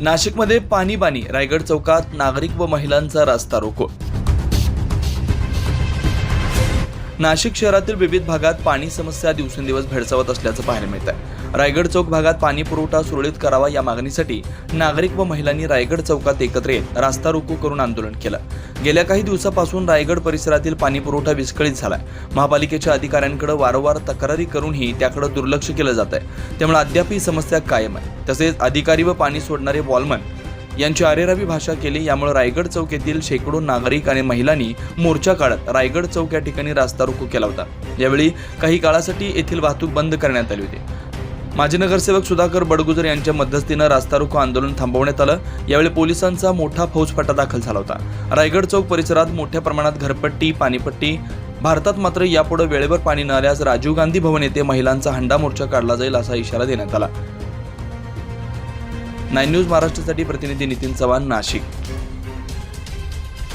नाशिकमध्ये पाणी बाणी रायगड चौकात नागरिक व महिलांचा रास्ता रोको नाशिक शहरातील विविध भागात पाणी समस्या दिवसेंदिवस भेडसावत असल्याचं पाहायला मिळत आहे रायगड चौक भागात पाणी पुरवठा सुरळीत करावा या मागणीसाठी नागरिक व महिलांनी रायगड चौकात एकत्र येत रास्ता रोको करून आंदोलन केलं. गेल्या काही दिवसापासून रायगड परिसरातील पाणी पुरवठा विस्कळीत झालाय. महापालिकेच्या अधिकाऱ्यांकडे वारंवार तक्रारी करूनही त्याकडे दुर्लक्ष केलं जात आहे त्यामुळे अद्याप ही समस्या कायम आहे. तसेच अधिकारी व पाणी सोडणारे वॉलमन यांची अरेरावी भाषा केली यामुळे रायगड चौक येथील शेकडो नागरिक आणि महिलांनी मोर्चा काढत रायगड चौक या ठिकाणी रास्ता रोको केला होता. यावेळी काही काळासाठी येथील वाहतूक बंद करण्यात आली होती. माजी नगरसेवक सुधाकर बडगुजर यांच्या मध्यस्थीनं रास्ता रोको आंदोलन थांबवण्यात आलं. यावेळी पोलिसांचा मोठा फौजफाटा दाखल झाला होता. रायगड चौक परिसरात मोठ्या प्रमाणात घरपट्टी पाणीपट्टी भारतात मात्र यापुढे वेळेवर पाणी न आल्यास राजीव गांधी भवन येथे महिलांचा हंडा मोर्चा काढला जाईल असा इशारा देण्यात आला. नाईन न्यूज महाराष्ट्रासाठी प्रतिनिधी नितीन चव्हाण नाशिक.